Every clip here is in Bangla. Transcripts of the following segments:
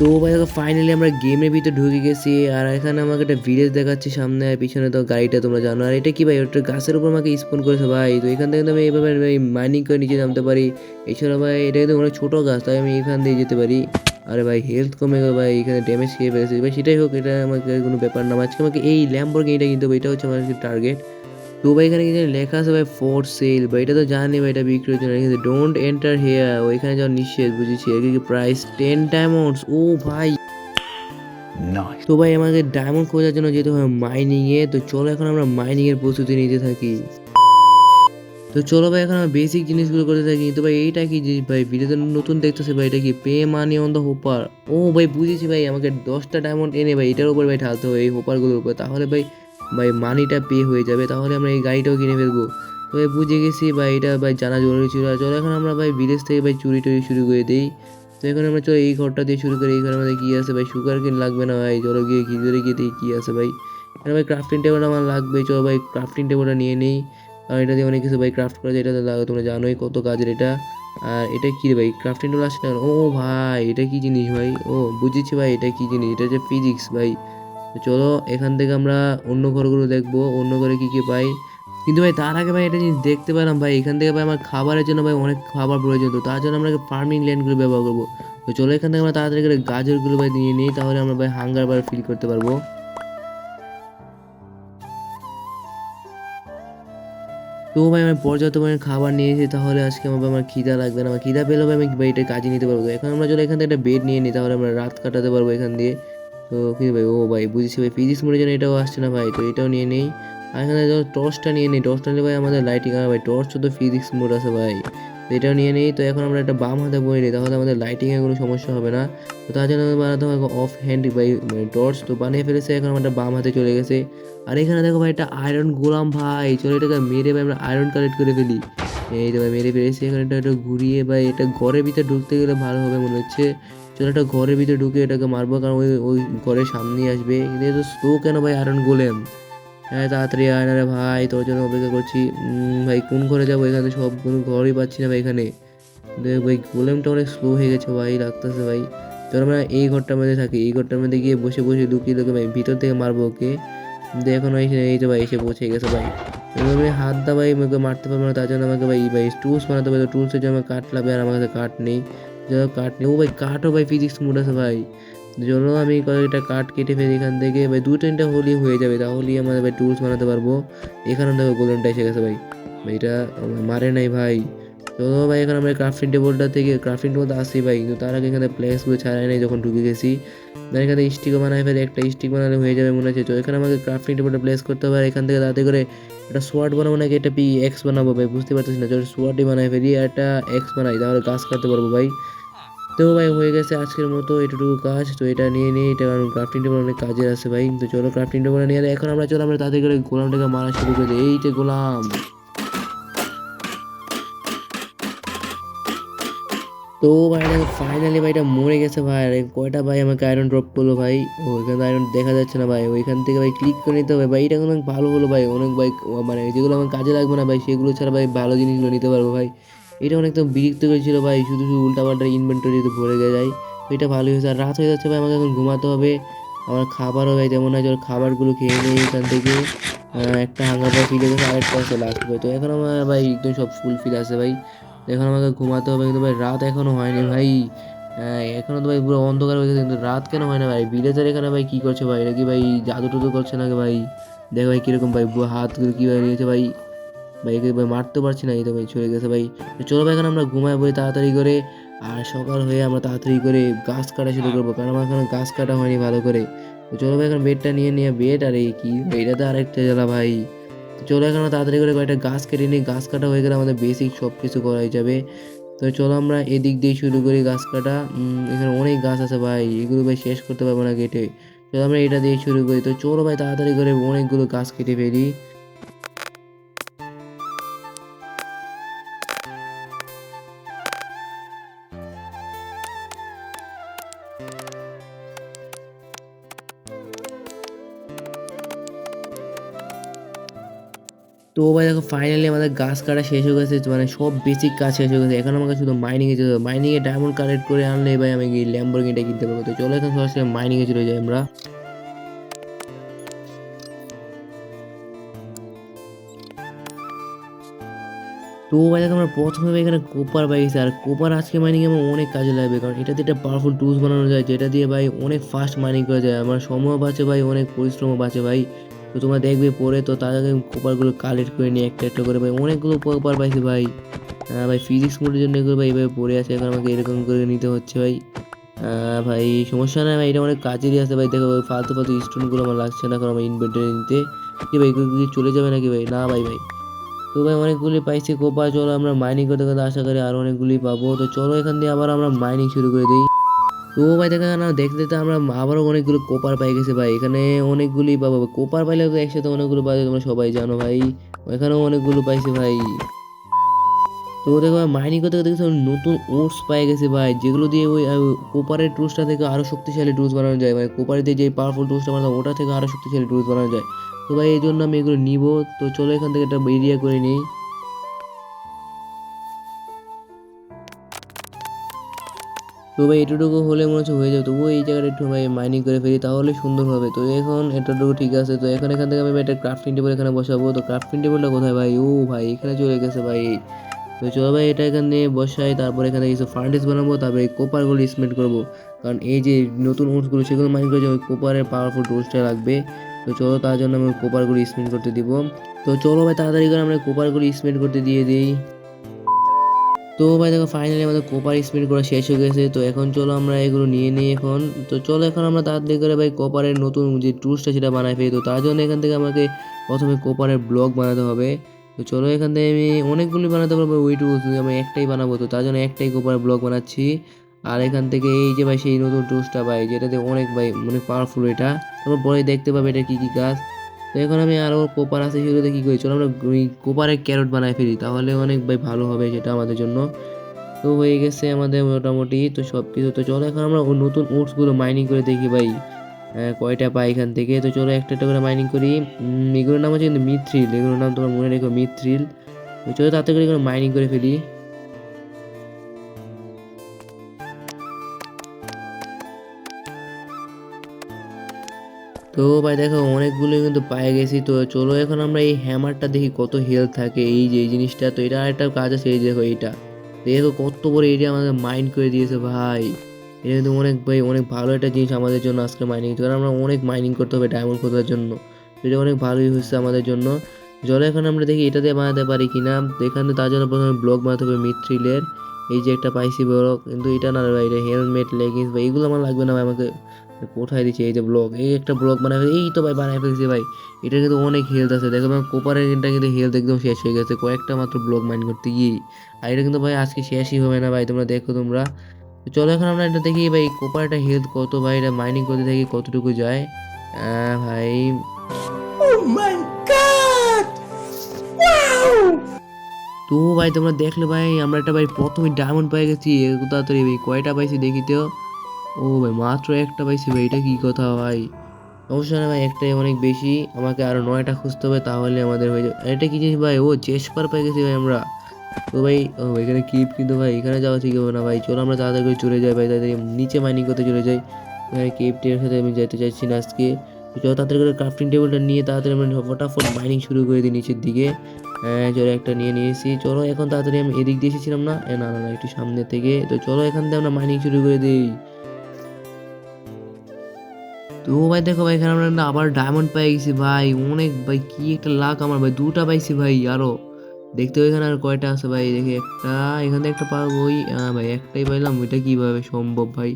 তো ভাই, দেখো ফাইনালি আমরা গেমের ভিতরে ঢুকে গেছি, আর এখানে আমাকে একটা ভিলেজ দেখাচ্ছে সামনে, আর পিছনে তো গাড়িটা তোমরা জানো। আর এটা কি ভাই ওটা গাছের উপর আমাকে স্পন করেছে ভাই। তো এখান থেকে আমি এইভাবে মাইনিং করে নিচে নামতে পারি। এছাড়া ভাই, এটা কিন্তু অনেক ছোটো গাছ, তাই আমি এখান দিয়ে যেতে পারি। আরে ভাই হেলথ কমে গেল ভাই, এখানে ড্যামেজ খেয়ে ফেলেছে। ভাই, সেটাই হোক, এটা আমাকে কোনো ব্যাপার না। আজকে আমাকে এই ল্যাম্বর্গ এটা কিন্তু এটা হচ্ছে আমার টার্গেট তো ভাই এখানে কিন্তু লেখা আছে ভাই ফোর সেল ভাই। এটা তো জানি ভাই এটা বিক্রির জন্য কিন্তু ডোন্ট এন্টার হেয়ার ওইখানে যাওয়ার নিষেধ বুঝেছি। কি প্রাইস টেন ডায়মন্ডস ও ভাই. তো ভাই আমাকে ডায়মন্ড খোঁজার জন্য যেতে হবে মাইনিং এ। তো চলো এখন আমরা মাইনিং এর প্রস্তুতি নিতে থাকি। তো চলো ভাই এখন আমরা বেসিক জিনিসগুলো করতে থাকি। তো ভাই এইটা কি জিনিস ভাই? ভিডিওতে নতুন দেখতেছে ভাই এটা কি pay money on the hopper ও ভাই বুঝেছি ভাই আমাকে দশটা ডায়মন্ড এনে ভাই এটার উপর ভাই ঢালতে হবে এই হোপারগুলোর উপর। তাহলে ভাই ভাই মানিটা পে হয়ে যাবে, তাহলে আমরা এই গাড়িটাও কিনে ফেলব। তো ভাই, বুঝে গেছি ভাই, এটা ভাই জানা জরুরি ছিল। চলো, এখন আমরা ভাই বিদেশ থেকে ভাই চুরি টুরি শুরু করে দিই। তো এখন আমরা চলো, এই ঘরটা দিয়ে শুরু করি। এই ঘরের মধ্যে কী আছে ভাই? সুগার কেন লাগবে না ভাই। চলো গিয়ে ভিতরে গিয়ে দেখি কী আছে ভাই। এখানে ভাই ক্রাফটিং টেবিল আমার লাগবে। চলো ভাই ক্রাফটিং টেবিলটা নিয়ে নিই। আর এটা দিয়ে অনেক কিছু ভাই ক্রাফট করা যায়। এটা লাগে তোমরা জানোই কত কাজের এটা। আর এটা কি ভাই? ক্রাফটিং টেবিল আসছে না? ও ভাই, এটা কি জিনিস ভাই? ও, বুঝেছি ভাই, এটা কি জিনিস? এটা হচ্ছে ফিজিক্স ভাই। তো চলো, এখান থেকে আমরা অন্য ঘরগুলো দেখব, অন্য ঘরে কী কী পাই। কিন্তু ভাই, তার আগে ভাই একটা জিনিস দেখতে পেলাম ভাই, এখান থেকে ভাই আমার খাবারের জন্য ভাই অনেক খাবার প্রয়োজন, তো তার জন্য আমরা ফার্মিং ল্যান্ডগুলো ব্যবহার করব। তো চলো, এখান থেকে আমরা তাড়াতাড়ি করে গাজরগুলো ভাই নিয়ে নিই, তাহলে আমরা ভাই হাঙ্গার বার ফিল করতে পারব। তো ভাই, আমি পর্যাপ্ত পরিমাণে খাবার নিয়েছি, তাহলে আজকে আমার আমার খিদা লাগবে না। আমার খিদা পেলেও আমি ভাই এটা কাজে নিতে পারব। এখন আমরা চলো, এখান থেকে একটা বেড নিয়ে নিই, তাহলে আমরা রাত কাটাতে পারব এখান দিয়ে। তো কি ভাই, ও ভাই বুঝেছি ভাই ফিজিক্স মোডের জন্য এটাও আসছে না ভাই, তো এটাও নিয়ে নেই। আর এখানে ধরো টর্চটা নিয়ে নিই টর্চটা নিয়ে ভাই আমাদের লাইটিং আর ভাই টর্চ তো ফিজিক্স মোড আছে ভাই, তো এটাও নিয়ে নিই। তো এখন আমরা একটা বাম হাতে বই নিই, তাহলে আমাদের লাইটিংয়ে কোনো সমস্যা হবে না। তো তার জন্য বানাতে হবে অফ হ্যান্ড বাই টর্চ তো বানিয়ে ফেলেছে, এখন আমরা বাম হাতে চলে গেছে। আর এখানে দেখো ভাই, একটা আয়রন গোলাম ভাই, চলো এটাকে মেরে ভাই, আমরা আয়রন কালেক্ট করে ফেলি। এই তো ভাই, মেরে ফেলেছি, এখন একটু ঘুরিয়ে ভাই, এটা ঘরের ভিতরে ঢুকতে গেলে ভালো হবে মনে হচ্ছে। চলো একটা ঘরের ভিতরে ঢুকে এটাকে মারবো, কারণ ওই ওই ঘরের সামনেই আসবে। কিন্তু এত স্লো কেন ভাই? Iron golem. হ্যাঁ তাড়াতাড়ি আয় রে ভাই, তোর জন্য অপেক্ষা করছি। ভাই, কোন ঘরে যাব? এখানে সব কোনো ঘরই পাচ্ছি না ভাই এখানে। ভাই, গোলেমটা অনেক স্লো হয়ে গেছে ভাই, লাগতেছে ভাই। চলো আমরা এই ঘরটার মধ্যে থাকি। এই ঘরটার মধ্যে গিয়ে বসে বসে লুকিয়ে লুকিয়ে ভাই ভিতর থেকে মারবো ওকে। এখন এই তো ভাই, এসে পৌঁছে গেছে ভাই। এভাবে হাত দা ভাই, আমাকে মারতে পারব না, তার জন্য আমাকে ভাই ভাই টুলস বানাতে হবে। টুলসের জন্য আমার কাঠ লাগবে আর আমার কাছে কাঠ নেই। হোক, কাঠ নেই ও ভাই, কাঠও ভাই ফিজিক্স মুড আছে ভাই। চলো আমি কয়েকটা কাঠ কেটে ফেলি এখান থেকে। ভাই, দু তিনটা হলি হয়ে যাবে, তাহলেই আমাদের ভাই টুলস বানাতে পারব। এখানে দেখো গোলেনটা এসে গেছে ভাই। এটা আমার মারে নাই ভাই। চলো ভাই, এখন আমরা ক্রাফটিং টেবিলটা থেকে ক্রাফটিং টেবিলটা আসি ভাই, কিন্তু তার আগে এখানে প্লেসগুলো ছাড়াই নাই যখন ঢুকে গেছি। তার এখানে স্টিকও বানাই ফেলে, একটা স্টিক বানালে হয়ে যাবে মনে হচ্ছে। তো এখানে আমাকে ক্রাফটিং টেবিলটা প্লেস করতে হবে, আর এখান থেকে তাতে করে একটা সোয়ার্ড বানাবো নাকি এটা পি এক্স বানাবো ভাই? বুঝতে পারতেছি না। যদি সোয়ার্ডই বানাই ফেলি একটা এক্স বানাই, তাহলে গাছ কাটতে পারব ভাই। তো ভাই, হয়ে গেছে আজকের মতো এটুকু কাজ। তো এটা নিয়ে নিয়ে এটা কারণ ক্রাফটিং টেবিল অনেক কাজে আছে ভাই। তো চলো ক্রাফটিং টেবিল নিয়ে। এখন আমরা চলো আমরা তাদের করে গোলামটাকে মারা শুরু করে এই যে গোলাম। তো ভাই দেখো ফাইনালি ভাই, এটা মরে গেছে ভাই। আর কয়টা ভাই আমাকে আয়রন ড্রপ করল ভাই? ও, এখানে আয়রন দেখা যাচ্ছে না ভাই। ওইখান থেকে ভাই ক্লিক করে নিতে হবে ভাই। এটা অনেক ভালো হলো ভাই। অনেক ভাই মানে যেগুলো আমার কাজে লাগবে না ভাই, সেগুলো ছাড়া ভাই ভালো জিনিসগুলো নিতে পারব ভাই। এটা অনেক তো বিরক্ত করেছিল ভাই। শুধু শুধু উল্টাপাল্টা ইনভেন্টরিতে ভরে গিয়ে যায় এটা ভালোই হয়েছে। আর রাত হয়ে যাচ্ছে ভাই, আমাকে এখন ঘুমাতে হবে। আমার খাবারও ভাই তেমন হয় চলো খাবারগুলো খেয়ে নিই এখান থেকে। একটা হাঙ্গার ফিল গেছে আরেকটা আছে লাস্ট ভাই। তো এখন আমার ভাই একদম সব ফুল ফিল আছে ভাই। এখন আমাকে ঘুমাতে হবে কিন্তু ভাই রাত এখনও হয়নি ভাই। হ্যাঁ, এখনও তো ভাই পুরো অন্ধকার হয়ে গেছে কিন্তু রাত কেন হয় না ভাই? বিলেজার এখানে ভাই কী করছে ভাই? এটা কি ভাই জাদু টুদু করছে নাকি ভাই? দেখো ভাই কীরকম ভাই হাতগুলো কীভাবে নিয়েছে ভাই। ভাই একে ভাই মারতে পারছি না এই তো ভাই চলে গেছে ভাই। চলো ভাই এখন আমরা ঘুমায় বই তাড়াতাড়ি করে আর সকাল হয়ে আমরা তাড়াতাড়ি করে গাছ কাটা শুরু করব। কারণ আমার এখনও গাছ কাটা হয়নি ভালো করে। চলো ভাই এখন বেডটা নিয়ে নিয়ে বেড আর এই কি এটা তো আরেকটা জ্বালা ভাই। চলো এখন তাড়াতাড়ি করে কয়েকটা গাছ কেটে নিই। গাছ কাটা হয়ে গেলে আমাদের বেসিক সব কিছু করাই যাবে। তো চলো আমরা এদিক দিয়ে শুরু করি গাছ কাটা। এখানে অনেক গাছ আছে ভাই, এগুলো ভাই শেষ করতে পারব না কেটে চলো আমরা এটা দিয়ে শুরু করি। তো চলো ভাই তাড়াতাড়ি করে অনেকগুলো গাছ কেটে ফেলি। তো ভাই দেখো ফাইনালি আমাদের গাছ কাটা শেষ হয়ে গেছে মানে সব বেসিক কাজ শেষ হয়ে গেছে। এখন আমাকে শুধু মাইনিংয়ে যেতে হবে। মাইনিংয়ে ডায়মন্ড কালেক্ট করে আনলে ভাই আমি গিয়ে ল্যাম্বরগিনিটা কিনতে পারব? তো চলো এখন সরাসরি মাইনিংয়ে চলে যাই আমরা। তো ভাই দেখো আমরা প্রথমে এখানে কোপার পাইছি আর কোপার আজকে মাইনিং আমার অনেক কাজে লাগবে। কারণ এটা দিয়ে একটা পাওয়ারফুল টুলস বানানো যায়, যেটা দিয়ে ভাই অনেক ফাস্ট মাইনিং করা যায়। আমার সময় বাঁচে ভাই, অনেক পরিশ্রমও বাঁচে ভাই। তো তোমরা দেখবে পরে তো তার কোপারগুলো কালেক্ট করে নিয়ে একটা একটা করে ভাই, অনেকগুলো কোপার পাইছি ভাই। হ্যাঁ ভাই ফিজিক্স মোডের জন্য এগুলো ভাই এভাবে পড়ে আছে, এখন আমাকে এরকম করে নিতে হচ্ছে ভাই। ভাই সমস্যা নাই ভাই, এটা অনেক কাজেরই আছে ভাই, দেখো ফালতু ফালতু স্টোনগুলো আমার লাগছে না, কারণ আমার ইনভেন্টারি নিতে। কি ভাই, এগুলো কি চলে যাবে নাকি ভাই? না ভাই ভাই। তো ভাই অনেকগুলি পাইছি কোপা চলো আমরা মাইনিং করতে করতে আশা করি আরও অনেকগুলি পাবো। তো চলো এখান দিয়ে আবার আমরা মাইনিং শুরু করে দিই। তো ভাই দেখা না, দেখতে দেখতে আমরা আবারও অনেকগুলো কোপার পাই গেছে ভাই। এখানে অনেকগুলি পাবো কোপার পাইলে তো একসাথে অনেকগুলো পাই তোমরা সবাই জানো ভাই। এখানেও অনেকগুলো পাইছি ভাই। তো দেখো মাইনিং করতে করতে নতুন ওটস পাই গেছে ভাই, যেগুলো দিয়ে ওই কোপারের টুলসটা থেকে আরও শক্তিশালী টুলস বানানো যায়। মানে কোপারে দিয়ে যে পাওয়ারফুল টুলসটা বানানো, ওটা থেকে আরও শক্তিশালী টুলস বানানো যায়। তো ভাই, এই জন্য আমি এগুলো নিব। তো চলো এখান থেকে একটা এরিয়া করে নিই। তো ভাই এটুকু হলে মনে হচ্ছে হয়ে যাবে। তবুও এই জায়গাটা একটু ভাই মাইনিং করে ফেলি, তাহলে সুন্দর হবে। তো এখন এতটুকু ঠিক আছে। তো এখন এখান থেকে আমি একটা ক্রাফটিং টেবিল এখানে বসাবো। তো ক্রাফটিং টেবিলটা কোথায় ভাই? ও ভাই, এখানে চলে গেছে ভাই। তো চলো ভাই এটা এখানে বসাই। তারপরে এখানে কিছু ফার্নেস বানাবো। তারপরে কোপারগুলো স্মেন্ট করব। কারণ এই যে নতুন উঠগুলো সেগুলো মাইনিং করে ওই কোপারের পাওয়ারফুল টুলসটা লাগবে। তো চলো তার জন্য আমি কোপারগুলো স্মেন্ট করতে দিব। তো চলো ভাই তাড়াতাড়ি করে আমরা কোপারগুলো স্মেন্ট করতে দিয়ে দিই। তো ভাই দেখো ফাইনালি আমাদের কপার স্মেন্ট করা শেষ হয়ে গেছে। তো এখন চলো আমরা এগুলো নিয়ে নিই এখন। তো চলো এখন আমরা তাড়াতাড়ি করে ভাই কোপারের নতুন যে টুলসটা সেটা বানাই ফেলি। তো তার জন্য এখান থেকে আমাকে প্রথমে কোপারের ব্লক বানাতে হবে। তো চলো এখান থেকে আমি অনেকগুলি বানাতে পারব ওই টুলস আমি একটাই বানাবো। তো তার জন্য একটাই কোপারের ব্লক বানাচ্ছি। আর এখান থেকে এই যে ভাই সেই নতুন টুলসটা ভাই, যেটাতে অনেক ভাই, অনেক পাওয়ারফুল এটা। তারপর পরে দেখতে পাবে এটা কী কী কাজ তো এখন আমি আরও কোপার আছে সেগুলোতে কী করি চলো আমরা ওই কোপারের ক্যারট বানাই ফেলি তাহলে অনেক ভাই ভালো হবে সেটা আমাদের জন্য। তো হয়ে গেছে আমাদের মোটামুটি তো সব কিছু তো চলো এখন আমরা নতুন ওটসগুলো মাইনিং করে দেখি ভাই। আহ, কয়টা পাই এখান থেকে? তো চলো একটা একটা করে মাইনিং করি। এগুলোর নাম হচ্ছে কিন্তু মিথ্রিল এগুলোর নাম তোমার মনে রেখো মিথ্রিল। তো চলো তাড়াতাড়ি করে মাইনিং করে ফেলি। তো ভাই দেখো অনেকগুলো কিন্তু পায়ে গেছি। তো চলো এখন আমরা এই হ্যামারটা দেখি কত হেলথ থাকে। এই যে, এই জিনিসটা, তো এটা আরেকটা কাজ আছে, এই দেখো এইটা। দেখো কত বড় এরিয়া আমাদের মাইন্ড করে দিয়েছে ভাই। এটা কিন্তু অনেক ভাই, অনেক ভালো একটা জিনিস আমাদের জন্য আজকে মাইনিং কারণ আমরা অনেক মাইনিং করতে হবে ডায়মন্ড খোঁজার জন্য। এটা অনেক ভালোই হচ্ছে আমাদের জন্য। জলে এখন আমরা দেখি এটা দিয়ে বানাতে পারি কিনা। তো এখানে তার জন্য প্রথমে ব্লক বানাতে হবে মিথ্রিলের এই যে একটা পাইছি ব্লক কিন্তু এটা না ভাই, এটা হেলমেট লেগিংস ভাই, এগুলো আমার লাগবে না ভাই আমাকে। কোথায় দিচ্ছে এই যে ব্লক এই একটা ব্লক বানায় এই তো ভাই বানায় ফেলছে ভাই। এটা কিন্তু অনেক হেলথ আছে। দেখো ভাই কোপারের এটা কিন্তু হেলথ একদম শেষ হয়ে গেছে। কয়েকটা মাত্র ব্লক মাইন করতে গিয়ে। আর এটা কিন্তু ভাই আজকে শেষই হবে না ভাই তোমরা দেখো তোমরা। চলো এখন আমরা এটা দেখি ভাই কোপারটা হেলথ কত ভাই এটা মাইনিং করতে থাকি কতটুকু যায়। ভাই। তো ভাই তোমরা দেখলে ভাই আমরা একটা ভাই প্রথমে ডায়মন্ড পেয়ে গেছি। তাড়াতাড়ি ভাই কয়টা পাইছি দেখি তো। ও ভাই, মাত্র একটা পাইছি ভাই, এটা কী কথা ভাই? সমস্যা না ভাই, একটাই অনেক বেশি, আমাকে আরও নয়টা খুঁজতে হবে তাহলে আমাদের হয়ে যাবে। এটা কি জিনিস ভাই? ও, জেসপার পেয়ে গেছি ভাই আমরা। তো ভাই, ও, এখানে কিপ কিন্তু ভাই, এখানে যাওয়া ঠিক হবে না ভাই। চলো আমরা তাড়াতাড়ি করে চলে যাই ভাই, তাড়াতাড়ি নিচে মাইনিং করতে চলে যাই। এখানে কেপটির সাথে আমি যেতে চাইছি না আজকে। চলো তাড়াতাড়ি করে ক্রাফটিং টেবিলটা নিয়ে তাড়াতাড়ি আমরা ফটাফট মাইনিং শুরু করে দিই নিচের দিকে। হ্যাঁ চলো একটা নিয়ে নিয়েছি। চলো এখন তাড়াতাড়ি আমি এদিক দিয়ে এসেছিলাম না? না না একটু সামনে থেকে। তো চলো এখান থেকে আমরা মাইনিং শুরু করে দিই। তো ভাই দেখো ভাই, এখানে আমরা আবার ডায়মন্ড পেয়ে গেছি ভাই, অনেক ভাই, কি একটা লাখ আমার ভাই, দুটা পাইছি ভাই আরও। দেখতে এখানে আর কয়টা আছে ভাই, দেখি একটা, এখান থেকে একটা পাবো, ওই ভাই, একটাই পাইলাম, ওইটা কীভাবে সম্ভব ভাই?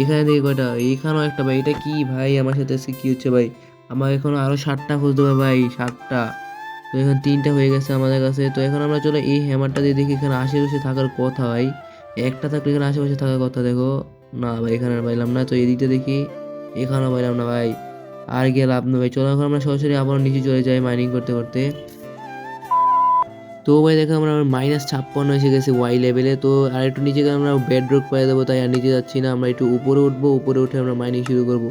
এখানে দেখি কয়টা, এখানেও একটা ভাই, এটা কি ভাই আমার সাথে আজকে কি হচ্ছে ভাই? আমার এখন আরও ষাটটা খুঁজতে হবে ভাই ষাটটা তো এখন তিনটা হয়ে গেছে আমাদের কাছে, তো এখন আমরা চলো এই হ্যামারটা দিয়ে দেখি এখানে আশেপাশে থাকার কথা ভাই। একটা থাকলে এখানে আশেপাশে থাকার কথা দেখো। না ভাই, এখানে পাইলাম না, তো এদিকটা দেখি। এখানেও পাইলাম না ভাই। আর গিয়ে লাভ না ভাই। চলো এখন আমরা সরাসরি আবার নিচে চলে যাই মাইনিং করতে করতে। তো ভাই দেখো আমরা মাইনাস ছাপ্পান্ন এসে গেছি ওয়াই লেভেলে তো আর একটু নিচে আমরা বেড রোক পেয়ে দেবো, তাই আর নিচে যাচ্ছি না। আমরা একটু উপরে উঠবো, উপরে উঠে আমরা মাইনিং শুরু করব।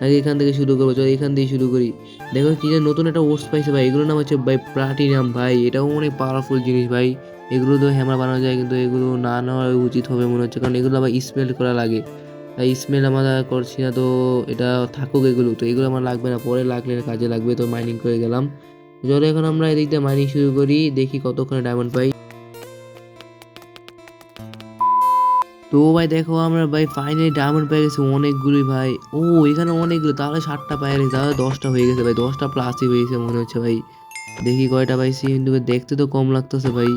নাকি এখান থেকে শুরু করব? চলো এখান থেকে শুরু করি। দেখো কি যে নতুন একটা ওটস পাইছে ভাই। এগুলোর নাম হচ্ছে ভাই প্লাটিনাম ভাই। এটাও অনেক পাওয়ারফুল জিনিস ভাই। এগুলো তো হ্যামার বানানো যায়, কিন্তু এগুলো না নেওয়া উচিত হবে মনে হচ্ছে। কারণ এগুলো আবার স্মেল করা লাগে। স্মেল আমরা করছি না তো, এটা থাকুক এগুলো তো, এগুলো আমার লাগবে না, পরে লাগলে কাজে লাগবে তো মাইনিং করে গেলাম। চলো এখন আমরা এদিক দিয়ে মাইনিং শুরু করি, দেখি কতক্ষণে ডায়মন্ড পাই। তো ভাই দেখো আমরা ভাই ফাইনালি ডায়মন্ড পেয়ে গেছি অনেকগুলোই ভাই। ও, এখানে অনেকগুলো, তাহলে সাতটা পাই গেছে তাহলে দশটা হয়ে গেছে ভাই, দশটা প্লাসই হয়েছে মনে হচ্ছে ভাই। দেখি কয়টা পাইছি কিন্তু দেখতে তো কম লাগতেছে ভাই।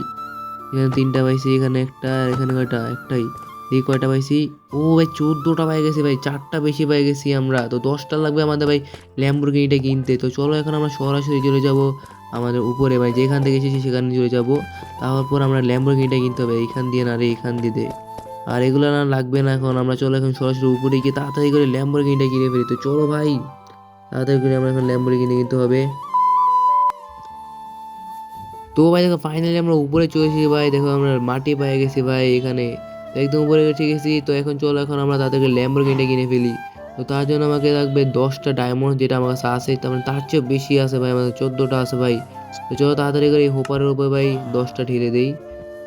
এখানে তিনটা পাইছি, এখানে একটা এখানে কয়টা, একটাই। দেখি কয়টা পাইছি? ও ভাই, চোদ্দোটা পাই গেছি ভাই, চারটা বেশি পাই গেছি আমরা। তো দশটা লাগবে আমাদের ভাই ল্যাম্বরগিনিটা কিনতে। তো চলো এখন আমরা সরাসরি চলে যাব আমাদের উপরে ভাই, যেখান থেকে এসেছি সেখানে চলে যাব। তারপর আমরা ল্যাম্বরগিনিটা কিনতে হবে, এইখান দিয়ে না রে, এইখান দিয়ে আর এগুলো না লাগবে না এখন, আমরা চলো এখন সরাসরি উপরে গিয়ে তাড়াতাড়ি করে ল্যাম্বরগিনিটা কিনে ফেলি। তো চলো ভাই, তাড়াতাড়ি করে আমরা এখন ল্যাম্বরগিনি কিনতে হবে। তো ভাই দেখো ফাইনালি আমরা উপরে চলে এসেছি ভাই, দেখো আমরা মাটি পেয়ে গেছি ভাই এখানে। একদম উপরে উঠে গেছি তো এখন চলো এখন আমরা তাদেরকে ল্যাম্বরগিনিটা কিনে ফেলি। তো তার জন্য আমাকে লাগবে দশটা ডায়মন্ড যেটা আমার কাছে আছে, তার মানে তার চেয়েও বেশি আছে ভাই, আমাদের চোদ্দোটা আছে ভাই। তো চলো তাড়াতাড়ি করে এই হোপারের উপরে ভাই দশটা ঢেলে দেই।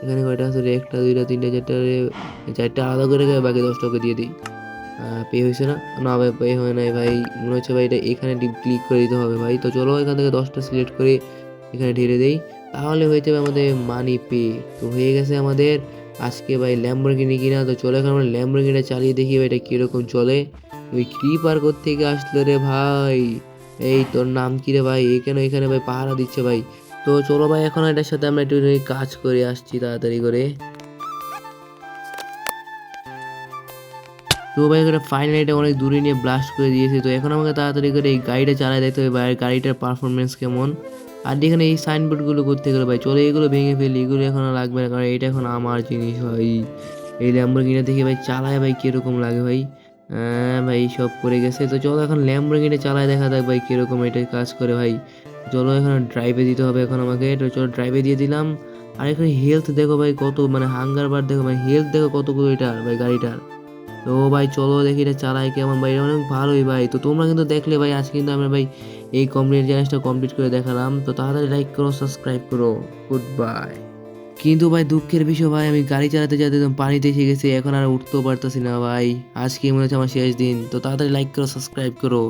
এখানে কয়টা আছে রে? একটা, দুইটা, তিনটা, চারটা চারটা আলাদা করে বাকি দশটাকে দিয়ে দিই। পে হয়েছে না? না ভাই, পে হয় নাই ভাই। মনে হচ্ছে ভাই এটা এখানে ক্লিক করে দিতে হবে ভাই। তো চলো এখান থেকে দশটা সিলেক্ট করে এখানে ঢেলে দেই। তাহলে হয়ে যাবে আমাদের মানি পে তো হয়ে গেছে আমাদের আজকে ভাই ল্যাম্বরগিনি কিনা, তো চলে এখন আমরা ল্যাম্বরগিনিটা চালিয়ে দেখি ভাই এটা কীরকম চলে। ওই ক্রিপার থেকে আসলো রে ভাই? এই তোর নাম কি রে ভাই? এখানে এখানে ভাই পাহারা দিচ্ছে ভাই। তো চলো ভাই, এখন এটার সাথে আমরা একটু কাজ করে আসছি তাড়াতাড়ি করে। তো ভাই, এখানে ফাইনালি এটা অনেক দূরে নিয়ে ব্লাস্ট করে দিয়েছে। তো এখন আমাকে তাড়াতাড়ি করে এই গাড়িটা চালায় দেখতে হবে ভাই গাড়িটার পারফরমেন্স কেমন? আর এখানে এই সাইনবোর্ডগুলো করতে গেলে ভাই, চলো এগুলো ভেঙে ফেলি, এগুলো এখন লাগবে না, কারণ এটা এখন আমার জিনিস ভাই। এই ল্যাম্বরগিনি দেখি ভাই চালায় ভাই কীরকম লাগে ভাই? হ্যাঁ ভাই, সব করে গেছে। তো চলো এখন ল্যাম্বরগিনি চালায় দেখা যাক ভাই কীরকম এটা কাজ করে ভাই। চলো এখন ড্রাইভে দিতে হবে এখন আমাকে। তো চলো ড্রাইভে দিয়ে দিলাম। আর এখানে হেলথ দেখো ভাই কত মানে হাঙ্গার বার দেখো ভাই হেলথ দেখো কতগুলো এটার ভাই গাড়িটার। তো ভাই চলো দেখি এটা চালাই কেমন ভাই অনেক ভালোই ভাই। তো তোমরা কিন্তু দেখলে ভাই, আজকে কিন্তু আমরা ভাই এই কমপ্লিট চ্যালেঞ্জটা কমপ্লিট করে দেখালাম, তো তাড়াতাড়ি লাইক করো সাবস্ক্রাইব করো। গুড বাই কিন্তু ভাই, দুঃখের বিষয় ভাই, আমি গাড়ি চালাতে চালাতে একদম পানিতে এসে গেছি, এখন আর উঠতেও পারতেছি না ভাই। আজকে মনে হচ্ছে আমার শেষ দিন, তো তাড়াতাড়ি লাইক করো সাবস্ক্রাইব করো।